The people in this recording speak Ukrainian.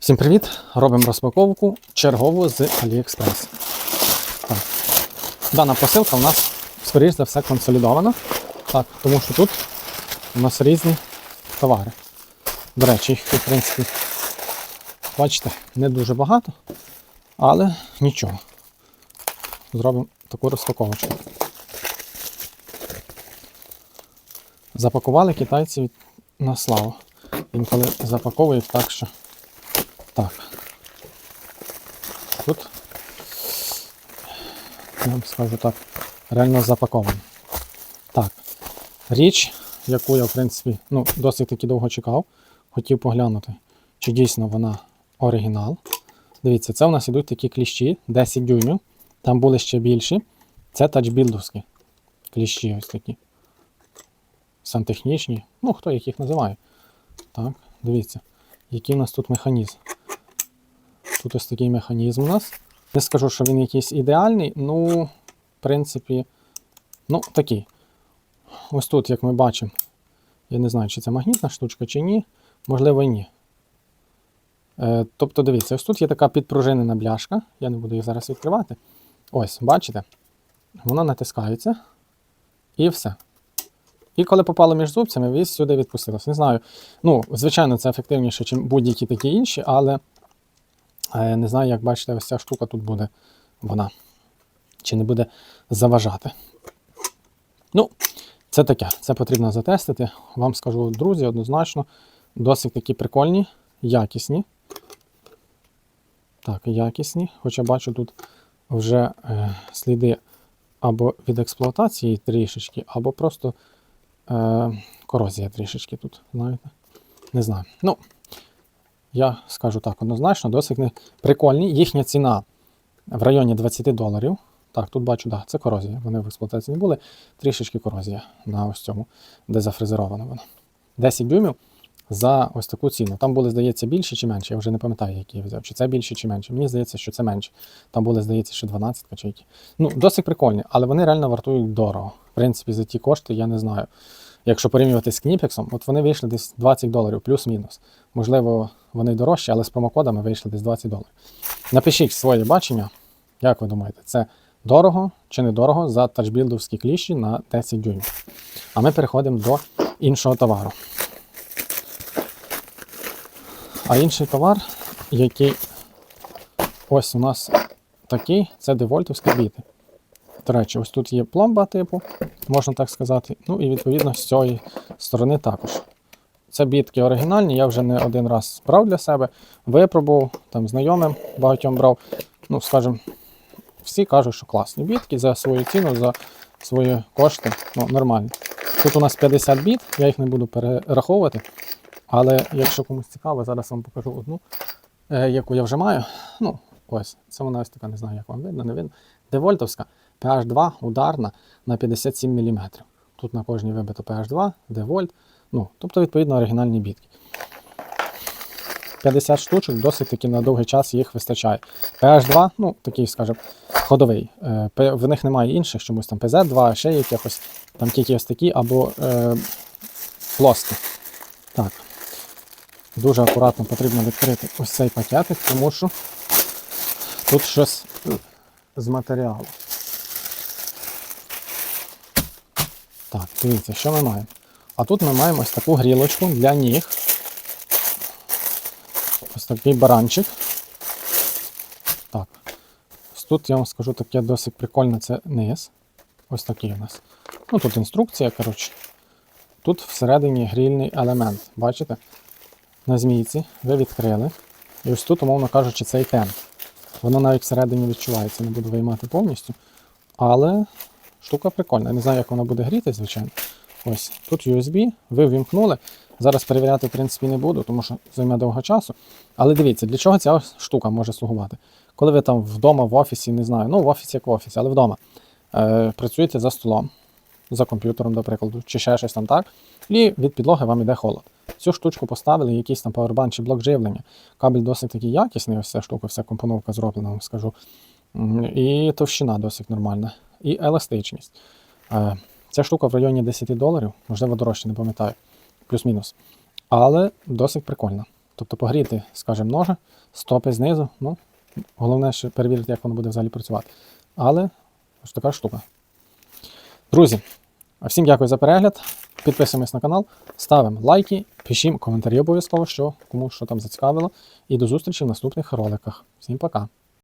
Всім привіт! Робимо розпаковку чергову з AliExpress. Так. Дана посилка у нас, скоріш за все, консолідована. Так, тому що тут у нас різні товари. До речі, їх в принципі, бачите, не дуже багато, але нічого. Зробимо таку розпаковочку. Запакували китайці на славу. Інколи запаковують так, що так. Тут, я вам скажу так, реально запаковано. Так. Річ, яку я, в принципі, ну, досить таки довго чекав, хотів поглянути, чи дійсно вона оригінал. Дивіться, це у нас ідуть такі кліщі 10 дюймів. Там були ще більші. Це тачбілдовські кліщі ось такі. Сантехнічні. Ну, хто їх їх називає. Так, дивіться, який у нас тут механізм. Тут ось такий механізм у нас. Не скажу, що він якийсь ідеальний, ну, в принципі, ну, такий. Ось тут, як ми бачимо, я не знаю, чи це магнітна штучка, чи ні. Можливо, і ні. Е, тобто, дивіться, ось тут є така підпружинена бляшка. Я не буду її зараз відкривати. Ось, бачите? Вона натискається. І все. І коли попало між зубцями, віз сюди відпустилось. Не знаю. Ну, звичайно, це ефективніше, ніж будь-які такі інші, але не знаю, як бачите, ось ця штука тут буде вона. Чи не буде заважати. Ну, це таке. Це потрібно затестити. Вам скажу, друзі, однозначно, досить такі прикольні, якісні. Так, якісні. Хоча бачу тут вже е, сліди або від експлуатації трішечки, або просто е, корозія трішечки тут, знаєте. Не знаю. Ну, я скажу так, однозначно, досить прикольні. Їхня ціна в районі 20 доларів. Так, тут бачу, да, це корозія. Вони в експлуатації не були. Трішечки корозія на ось цьому, де зафрезеровано воно. 10 дюймів за ось таку ціну. Там були, здається, більше чи менше. Я вже не пам'ятаю, які я взяв. Чи це більше, чи менше. Мені здається, що це менше. Там були, здається, що 12 чи які. Ну, досить прикольні, але вони реально вартують дорого. В принципі, за ті кошти я не знаю. Якщо порівнювати з Кніпексом, от вони вийшли десь 20 доларів, плюс-мінус. Можливо, вони дорожчі, але з промокодами вийшли десь 20 доларів. Напишіть своє бачення, як ви думаєте, це дорого чи недорого за тачбілдовські кліщі на 10 дюймів. А ми переходимо до іншого товару. А інший товар, який ось у нас такий, це девольтовські біти. До речі, ось тут є пломба типу, можна так сказати. Ну і відповідно з цієї сторони також. Це бітки оригінальні, я вже не один раз брав для себе, випробував, там знайомим багатьом брав. Ну, скажімо, всі кажуть, що класні бітки за свою ціну, за свої кошти. Ну, нормально. Тут у нас 50 біт, я їх не буду перераховувати. Але якщо комусь цікаво, зараз вам покажу одну, е, яку я вже маю. Ну, ось, це вона ось така, не знаю, як вам видно, не видно. Девольтовська PH2 ударна на 57 мм. Тут на кожній вибито PH2, девольт. Ну, тобто, відповідно, оригінальні бітки. 50 штучок, досить таки на довгий час їх вистачає. PH2, ну, такий, скажімо, ходовий. Е, В них немає інших, чомусь там PZ2, ще якихось, там тільки ось такі, або е, плоскі. Так. Дуже акуратно потрібно відкрити ось цей пакетик, тому що тут щось з матеріалу. Так, дивіться, що ми маємо. А тут ми маємо ось таку грілочку для ніг. Ось такий баранчик. Так. Ось тут я вам скажу таке досить прикольне це низ. Ось такий у нас. Ну тут інструкція, коротше. Тут всередині грільний елемент. Бачите? На змійці ви відкрили. І ось тут, умовно кажучи, цей тен. Воно навіть всередині відчувається, не буду виймати повністю. Але штука прикольна. Я не знаю, як вона буде гріти, звичайно. Ось тут USB, ви ввімкнули. Зараз перевіряти, в принципі, не буду, тому що займе довго часу. Але дивіться, для чого ця штука може слугувати? Коли ви там вдома, в офісі, не знаю, ну в офісі як в офісі, але вдома е, працюєте за столом, за комп'ютером, до прикладу, чи ще щось там так, і від підлоги вам іде холод. Цю штучку поставили, якийсь там павербанк чи блок живлення. Кабель досить такий якісний, ось ця штука, вся компоновка зроблена, вам скажу. І товщина досить нормальна. І еластичність. Е, Ця штука в районі 10 доларів, можливо, дорожче, не пам'ятаю, плюс-мінус. Але досить прикольна. Тобто погріти, скажімо, ножи, стопи знизу. Ну, головне ще перевірити, як воно буде взагалі працювати. Але ось така штука. Друзі, всім дякую за перегляд. Підписуємось на канал, ставимо лайки, пишімо коментарі обов'язково, що кому що там зацікавило. І до зустрічі в наступних роликах. Всім пока!